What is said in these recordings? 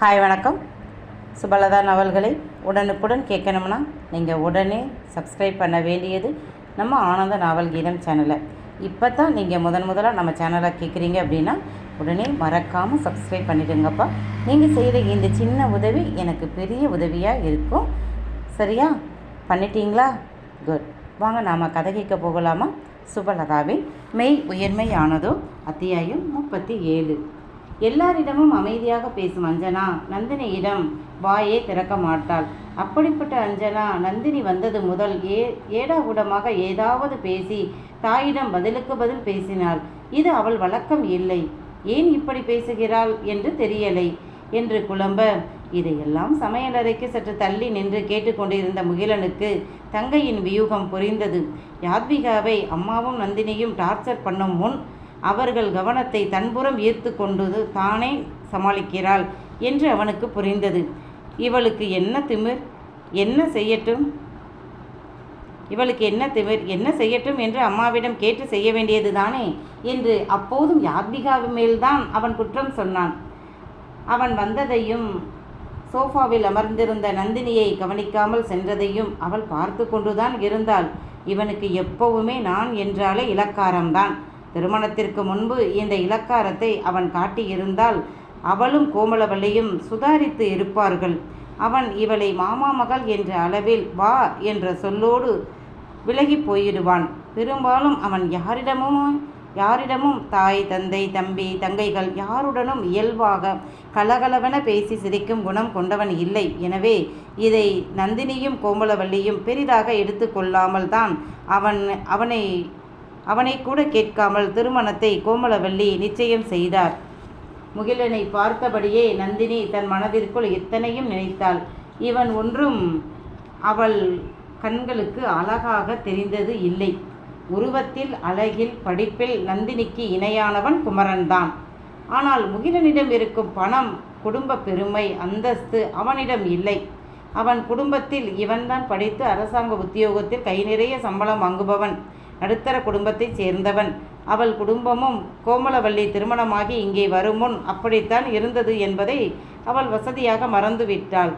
Hi வணக்கம். சுபலதா நவல்களை உடனுக்குடன் கேட்கணும்னா நீங்கள் உடனே சப்ஸ்கிரைப் பண்ண வேண்டியது நம்ம ஆனந்த நாவல் கீதம் சேனலை இப்போ தான் நீங்கள் முதன் முதலாக நம்ம சேனலை கேட்குறீங்க அப்படின்னா உடனே மறக்காமல் சப்ஸ்கிரைப் பண்ணிடுங்கப்பா. நீங்கள் செய்கிற இந்த சின்ன உதவி எனக்கு பெரிய உதவியாக இருக்கும். சரியா? பண்ணிட்டீங்களா? குட் வாங்க நாம் கதை கேட்க போகலாமா? சுபலதாவின் மெய் உயர்மையானதோ அத்தியாயம் முப்பத்தி ஏழு. எல்லாரிடமும் அமைதியாக பேசும் அஞ்சனா நந்தினியிடம் வாயே திறக்க மாட்டாள். அப்படிப்பட்ட அஞ்சனா நந்தினி வந்தது முதல் ஏ ஏடாகூடமாக ஏதாவது பேசி தாயிடம் பதிலுக்கு பதில் பேசினாள். இது அவள் வழக்கம் இல்லை. ஏன் இப்படி பேசுகிறாள் என்று தெரியலை என்று குழம்ப இதையெல்லாம் சமையலறைக்கு சற்று தள்ளி நின்று கேட்டுக்கொண்டிருந்த முகிலனுக்கு தங்கையின் வியூகம் புரிந்தது. யாத்விகாவை அம்மாவும் நந்தினியும் டார்ச்சர் பண்ணும் முன் அவர்கள் கவனத்தை தன்புறம் ஈர்த்து கொண்டது தானே சமாளிக்கிறாள் என்று அவனுக்கு புரிந்தது. இவளுக்கு என்ன திமிர்? என்ன செய்யட்டும்? இவளுக்கு என்ன திமிர்? என்ன செய்யட்டும் என்று அம்மாவிடம் கேட்டு செய்ய வேண்டியது தானே என்று அப்போதும் யாத்மிகாவின் மேல்தான் அவன் குற்றம் சொன்னான். அவன் வந்ததையும் சோஃபாவில் அமர்ந்திருந்த நந்தினியை கவனிக்காமல் சென்றதையும் அவள் பார்த்து கொண்டுதான் இருந்தாள். இவனுக்கு எப்பவுமே நான் என்றாலே இலக்காரம்தான் திருமணத்திற்கு முன்பு இந்த இலக்காரத்தை அவன் காட்டியிருந்தால் அவளும் கோமலவள்ளியும் சுதாரித்து இருப்பார்கள். அவன் இவளை மாமா மகள் என்ற அளவில் வா என்ற சொல்லோடு விலகி போயிடுவான். பெரும்பாலும் அவன் யாரிடமும் யாரிடமும் தாய் தந்தை தம்பி தங்கைகள் யாருடனும் இயல்பாக கலகலவென பேசி சிரிக்கும் குணம் கொண்டவன் இல்லை. எனவே இதை நந்தினியும் கோமலவள்ளியும் பெரிதாக எடுத்துக்கொள்ளாமல் தான் அவன் அவனை அவனை கூட கேட்காமல் திருமணத்தை கோமலவல்லி நிச்சயம் செய்தார். முகிலனை பார்த்தபடியே நந்தினி தன் மனதிற்குள் எத்தனையும் நினைத்தாள். இவன் ஒன்றும் அவள் கண்களுக்கு அழகாக தெரிந்தது இல்லை. உருவத்தில் அழகில் படிப்பில் நந்தினிக்கு இணையானவன் குமரன்தான். ஆனால் முகிலனிடம் இருக்கும் பணம் குடும்ப பெருமை அந்தஸ்து அவனிடம் இல்லை. அவன் குடும்பத்தில் இவன்தான் படித்து அரசாங்க உத்தியோகத்தில் கை நிறைய சம்பளம் வாங்குபவன். நடுத்தர குடும்பத்தைச் சேர்ந்தவன். அவள் குடும்பமும் கோமலவல்லி திருமணமாகி இங்கே வரும் முன் அப்படித்தான் இருந்தது என்பதை அவள் வசதியாக மறந்துவிட்டாள்.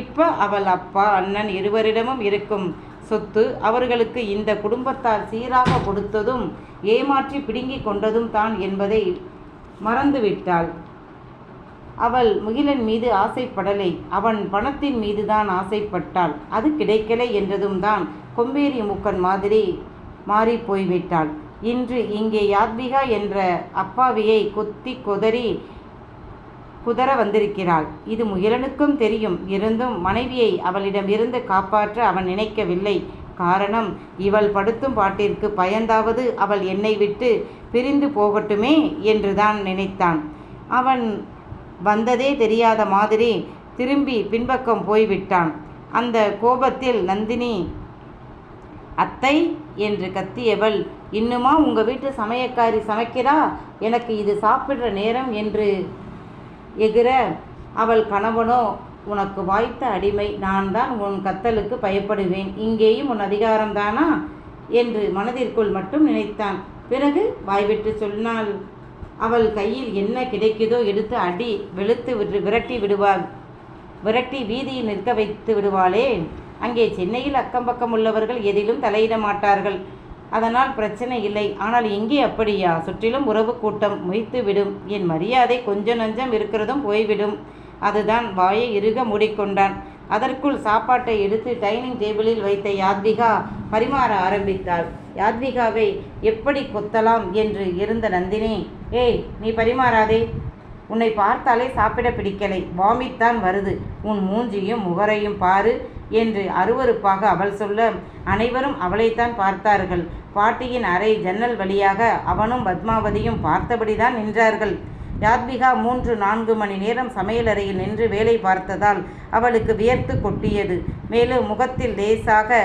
இப்போ அவள் அப்பா அண்ணன் இருவரிடமும் இருக்கும். சொத்து அவர்களுக்கு இந்த குடும்பத்தால் சீராக கொடுத்ததும் ஏமாற்றி பிடுங்கிக் கொண்டதும் தான் என்பதை மறந்துவிட்டாள். அவள் முகிலன் மீது ஆசைப்படலை. அவன் பணத்தின் மீதுதான் ஆசைப்பட்டாள். அது கிடைக்கலை என்றதும் தான் கொம்பேரி மூக்கன் மாதிரி மாறி போய்விட்டாள். இன்று இங்கே யாத்விகா என்ற அப்பாவியை கொத்தி கொதறி குதற வந்திருக்கிறாள். இது முயலனுக்கும் தெரியும். இருந்தும் மனைவியை அவளிடமிருந்து காப்பாற்ற அவன் நினைக்கவில்லை. காரணம் இவள் படுத்தும் பாட்டிற்கு பயந்தாவது அவள் என்னை விட்டு பிரிந்து போகட்டுமே என்றுதான் நினைத்தான். அவன் வந்ததே தெரியாத மாதிரி திரும்பி பின்பக்கம் போய்விட்டான். அந்த கோபத்தில் நந்தினி அத்தை என்று கத்தியவள் இன்னுமா உங்கள் வீட்டு சமையக்காரி சமைக்கிறா? எனக்கு இது சாப்பிடுற நேரம் என்று எகிற அவள் கணவனோ உனக்கு வாய்த்த அடிமை நான் தான் உன் கத்தலுக்கு பயப்படுவேன். இங்கேயும் உன் அதிகாரம்தானா என்று மனதிற்குள் மட்டும் நினைத்தான். பிறகு வாய்விட்டு சொன்னால் அவள் கையில் என்ன கிடைக்குதோ எடுத்து அடி வெளுத்து விட்டு விரட்டி விடுவாள். விரட்டி வீதியில் நிற்க வைத்து விடுவாளே. அங்கே சென்னையில் அக்கம் பக்கம் உள்ளவர்கள் எதிலும் தலையிட மாட்டார்கள். அதனால் பிரச்சனை இல்லை. ஆனால் இங்கே அப்படியா? சுற்றிலும் உறவு கூட்டம் மொய்த்து விடும். என் மரியாதை கொஞ்சம் நஞ்சம் இருக்கிறதும் போய்விடும். அதுதான் வாயை இறுக மூடிக்கொண்டான். அதற்குள் சாப்பாட்டை எடுத்து டைனிங் டேபிளில் வைத்த யாத்விகா பரிமாற ஆரம்பித்தாள். யாத்விகாவை எப்படி கொத்தலாம் என்று இருந்த நந்தினி ஏய் நீ பரிமாறாதே. உன்னை பார்த்தாலே சாப்பிட பிடிக்கலை. வாமித்தான் வருது. உன் மூஞ்சியும் முகரையும் பாரு. என்று அருவருப்பாக அவள் சொல்ல அனைவரும் அவளைத்தான் பார்த்தார்கள். பாட்டியின் அறை ஜன்னல் வழியாக அவனும் பத்மாவதியும் பார்த்தபடிதான் நின்றார்கள். யாத்விகா மூன்று நான்கு மணி நேரம் சமையலறையில் நின்று வேலை பார்த்ததால் அவளுக்கு வியர்த்து கொட்டியது. மேலும் முகத்தில் லேசாக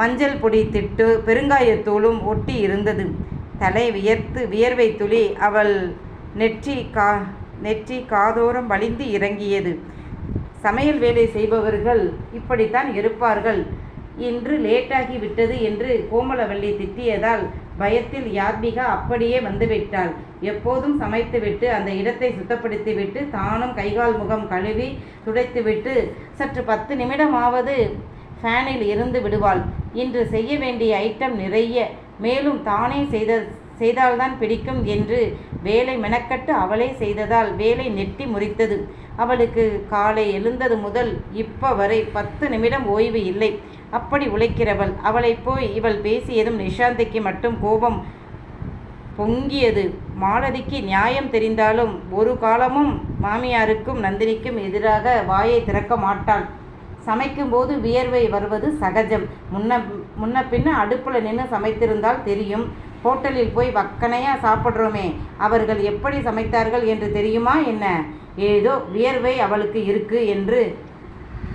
மஞ்சள் பொடி திட்டு பெருங்காயத்தூளும் ஒட்டி இருந்தது. தலை வியர்த்து வியர்வை துளி அவள் நெற்றி கா நெற்றி காதோரம் வழிந்து இறங்கியது. சமையல் வேலை செய்பவர்கள் இப்படித்தான் இருப்பார்கள். இன்று லேட்டாகி விட்டது என்று கோமலவள்ளி திட்டியதால் பயத்தில் யாத்மிகா அப்படியே வந்துவிட்டாள். எப்போதும் சமைத்துவிட்டு அந்த இடத்தை சுத்தப்படுத்திவிட்டு தானும் கைகால் முகம் கழுவி துடைத்துவிட்டு சற்று பத்து நிமிடமாவது ஃபேனில் இருந்து விடுவாள். இன்று செய்ய வேண்டிய ஐட்டம் நிறைய மேலும் தானே செய்த செய்தால்தான் பிடிக்கும் என்று வேலை மெனக்கட்டு அவளே செய்ததால் வேலை நெட்டி முறித்தது. அவளுக்கு காலை எழுந்தது முதல் இப்ப வரை பத்து நிமிடம் ஓய்வு இல்லை. அப்படி உழைக்கிறவள். அவளை போய் இவள் பேசியதும் நிஷாந்திக்கு மட்டும் கோபம் பொங்கியது. மாலதிக்கு நியாயம் தெரிந்தாலும் ஒரு காலமும் மாமியாருக்கும் நந்தினிக்கும் எதிராக வாயை திறக்க மாட்டாள். சமைக்கும்போது வியர்வை வருவது சகஜம். முன்ன முன்ன பின்ன அடுப்பில் நின்று சமைத்திருந்தால் தெரியும். ஹோட்டலில் போய் வக்கனையாக சாப்பிட்றோமே அவர்கள் எப்படி சமைத்தார்கள் என்று தெரியுமா என்ன? ஏதோ வியர்வை அவளுக்கு இருக்கு என்று.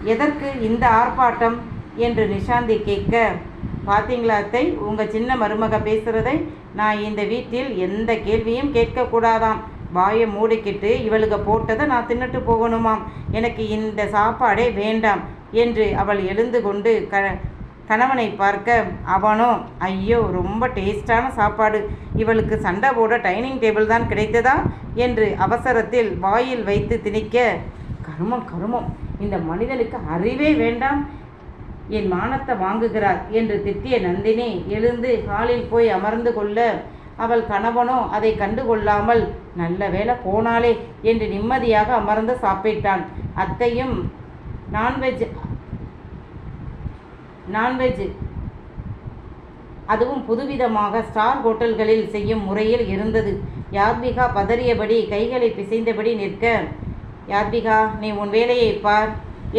எதற்கு இந்த ஆர்ப்பாட்டம்? என்று நிஷாந்தி கேட்க பார்த்தீங்களா அத்தை உங்கள் சின்ன மருமக பேசுகிறதை நான் இந்த வீட்டில் எந்த கேள்வியும் கேட்கக்கூடாதாம். வாயை மூடிக்கிட்டு இவளுக்கு போட்டதை நான் தின்னுட்டு போகணுமாம். எனக்கு இந்த சாப்பாடே வேண்டாம் என்று அவள் எழுந்து கொண்டு க கணவனை பார்க்க அவனோ ஐயோ ரொம்ப டேஸ்டான சாப்பாடு. இவளுக்கு சண்டை போட டைனிங் டேபிள் தான் கிடைத்ததா? என்று அவசரத்தில் வாயில் வைத்து திணிக்க கருமம் கருமம். இந்த மனிதனுக்கு அறிவே வேண்டாம். என் மானத்தை வாங்குகிறார் என்று திட்டிய நந்தினி எழுந்து ஹாலில் போய் அமர்ந்து கொள்ள அவள் கணவனோ அதை கண்டுகொள்ளாமல் நல்ல வேளை போனாலே என்று நிம்மதியாக அமர்ந்து சாப்பிட்டான். அத்தையும் நான்வெஜ் நான்வெஜ். அதுவும் புதுவிதமாக ஸ்டார் ஹோட்டல்களில் செய்யும் முறையில் இருந்தது. யாத்விகா பதறியபடி கைகளை பிசைந்தபடி நிற்க யாத்விகா நீ உன் வேலையை பார்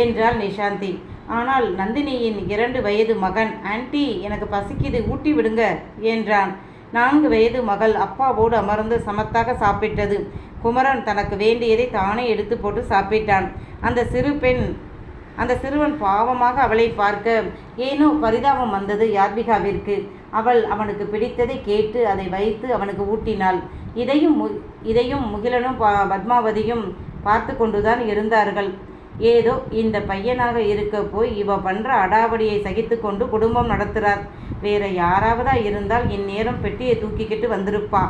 என்றாள் நிஷாந்தி. ஆனால் நந்தினியின் இரண்டு வயது மகன் ஆன்டி எனக்கு பசிக்குது ஊட்டி விடுங்க என்றான். நான்கு வயது மகள் அப்பாவோடு அமர்ந்து சமத்தாக சாப்பிட்டது. குமரன் தனக்கு வேண்டியதை தானே எடுத்து போட்டு சாப்பிட்டான். அந்த சிறு பெண் அந்த சிறுவன் பாவமாக அவளை பார்க்க ஏனோ பரிதாபம் வந்தது யாத்விகாவிற்கு அவள் அவனுக்கு பிடித்ததை கேட்டு அதை வைத்து அவனுக்கு ஊட்டினாள். இதையும் மு இதையும் முகிலனும் பா பத்மாவதியும் பார்த்து கொண்டுதான் இருந்தார்கள். ஏதோ இந்த பையனாக இருக்க போய் இவ பண்ற அடாவடியை சகித்து கொண்டு குடும்பம் நடத்துகிறார் வேற யாராவதா இருந்தால் இந்நேரம் பெட்டியை தூக்கிக்கிட்டு வந்திருப்பா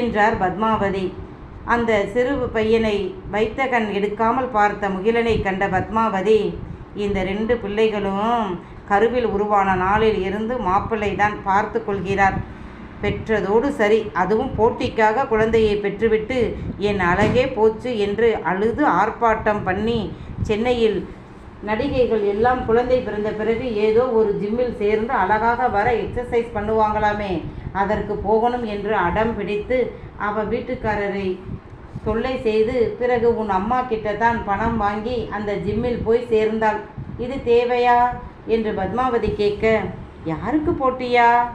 என்றார் பத்மாவதி. அந்த சிறு பையனை வைத்த கண் எடுக்காமல் பார்த்த முகிலனை கண்ட பத்மாவதி இந்த ரெண்டு பிள்ளைகளும் கருவில் உருவான நாளில் இருந்து மாப்பிள்ளை தான் பார்த்து கொள்கிறார். பெற்றதோடு சரி அதுவும் போட்டிக்காக குழந்தையை பெற்றுவிட்டு என் அழகே போச்சு என்று அழுது ஆர்ப்பாட்டம் பண்ணி சென்னையில் நடிகைகள் எல்லாம் குழந்தை பிறந்த பிறகு ஏதோ ஒரு ஜிம்மில் சேர்ந்து அழகாக வர எக்ஸசைஸ் பண்ணுவாங்களாமே அதற்கு போகணும் என்று அடம் பிடித்து அவ வீட்டுக்காரரை தொல்லை செய்து பிறகு உன் அம்மா கிட்ட தான் பணம் வாங்கி அந்த ஜிம்மில் போய் சேர்ந்தாள். இது தேவையா? என்று பத்மாவதி கேட்க யாருக்கு போட்டியா?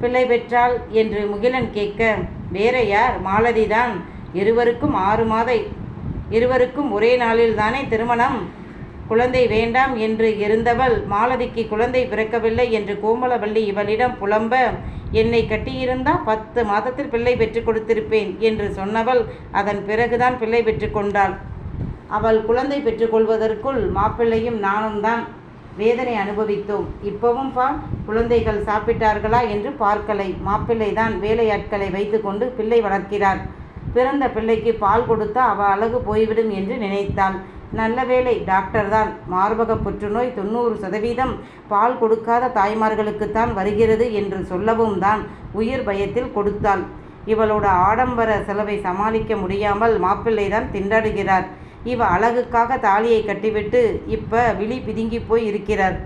பிள்ளை பெற்றாள் என்று முகிலன் கேட்க வேற யார்? மாலதி தான் இருவருக்கும் ஆறு மாத. இருவருக்கும் ஒரே நாளில் தானே திருமணம்? குழந்தை வேண்டாம் என்று இருந்தவள் மாலதிக்கு குழந்தை பிறக்கவில்லை என்று கோமலவள்ளி இவளிடம் புலம்ப என்னை கட்டியிருந்தா பத்து மாதத்தில் பிள்ளை பெற்று கொடுத்திருப்பேன் என்று சொன்னவள் அதன் பிறகுதான் பிள்ளை பெற்றுக்கொண்டாள் அவள் குழந்தை பெற்றுக்கொள்வதற்குள் மாப்பிள்ளையும் நானும் தான் வேதனை அனுபவித்தோம். இப்பவும் பா குழந்தைகள் சாப்பிட்டார்களா என்று பார்க்கலை. மாப்பிள்ளை தான் வேலையாட்களை வைத்துக்கொண்டு பிள்ளை வளர்க்கிறார். பிறந்த பிள்ளைக்கு பால் கொடுத்தா அவ அழகு போய்விடும் என்று நினைத்தாள். நல்ல வேளை டாக்டர் தான். மார்பக புற்றுநோய் தொண்ணூறு சதவீதம் பால் கொடுக்காத தாய்மார்களுக்குத்தான் வருகிறது என்று சொல்லவும் தான் உயிர் பயத்தில் கொடுத்தாள். இவளோட ஆடம்பர செலவை சமாளிக்க முடியாமல் மாப்பிள்ளை தான் திண்டாடுகிறார். இவ அழகுக்காக தாலியை கட்டிவிட்டு இப்ப விழி பிதுங்கி போய் இருக்கிறார்.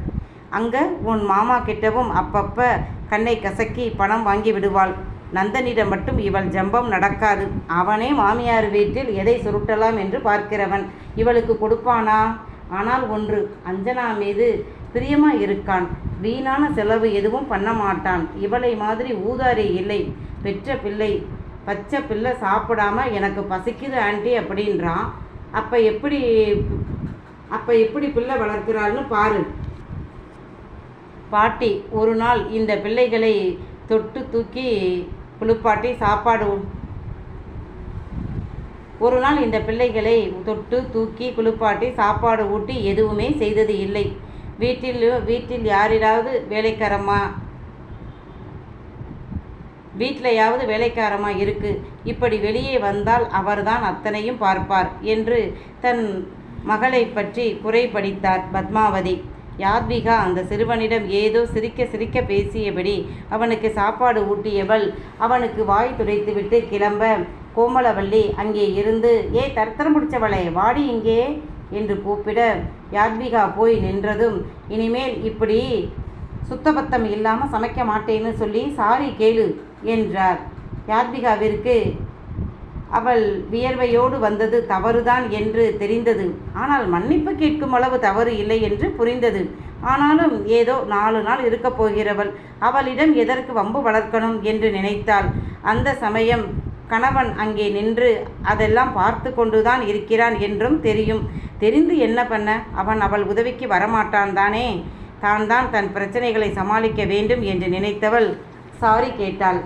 அங்க உன் மாமா கிட்டவும் அப்பப்ப கண்ணை கசக்கி பணம் வாங்கி விடுவாள். நந்தனிடம் மட்டும் இவள் ஜம்பம் நடக்காது. அவனே மாமியார் வீட்டில் எதை சுருட்டலாம் என்று பார்க்கிறவன். இவளுக்கு கொடுப்பானா? ஆனால் ஒன்று அஞ்சனா மீது பிரியமா இருக்கான். வீணான செலவு எதுவும் பண்ண மாட்டான். இவளை மாதிரி ஊதாரி இல்லை. பெற்ற பிள்ளை பச்சை பிள்ளை சாப்பிடாம எனக்கு பசிக்குது ஆண்டி அப்படின்றான் அப்போ எப்படி அப்போ எப்படி பிள்ளை வளர்க்கிறாள்னு பாரு. பாட்டி ஒரு நாள் இந்த பிள்ளைகளை தொட்டு தூக்கி குளிப்பாட்டி சாப்பாடு. ஒரு நாள் இந்த பிள்ளைகளை தொட்டு தூக்கி குளிப்பாட்டி சாப்பாடு ஊட்டி எதுவுமே செய்தது இல்லை. வீட்டில் வீட்டில் யாரிடாவது வேலைக்காரமா? வீட்டிலையாவது வேலைக்காரமாக இருக்கு. இப்படி வெளியே வந்தால் அவர்தான் அத்தனையும் பார்ப்பார் என்று தன் மகளை பற்றி குறைபடித்தார் பத்மாவதி. யாத்விகா அந்த சிறுவனிடம் ஏதோ சிரிக்க சிரிக்க பேசியபடி அவனுக்கு சாப்பாடு ஊட்டியவள். அவனுக்கு வாய் துடைத்துவிட்டு கிளம்ப. கோமலவள்ளி அங்கே இருந்து ஏ தர்த்தரம் முடிச்சவளே வாடி இங்கே என்று கூப்பிட யாத்விகா போய் நின்றதும் இனிமேல் இப்படி சுத்தபத்தம் இல்லாமல் சமைக்க மாட்டேன்னு சொல்லி சாரி கேளு என்றார். யாத்விகாவிற்கு அவள் வியர்வையோடு வந்தது தவறுதான் என்று தெரிந்தது. ஆனால் மன்னிப்பு கேட்கும் அளவு தவறு இல்லை என்று புரிந்தது. ஆனாலும் ஏதோ நாலு நாள் இருக்கப் போகிறவள். அவளிடம் எதற்கு வம்பு வளர்க்கணும் என்று நினைத்தாள். அந்த சமயம் கணவன் அங்கே நின்று அதெல்லாம் பார்த்து கொண்டுதான் இருக்கிறான் என்றும் தெரியும். தெரிந்து என்ன பண்ண? அவன் அவள் உதவிக்கு வரமாட்டான் தானே? தான் தான் தன் பிரச்சனைகளை சமாளிக்க வேண்டும் என்று நினைத்தவள் சாரி கேட்டாள்.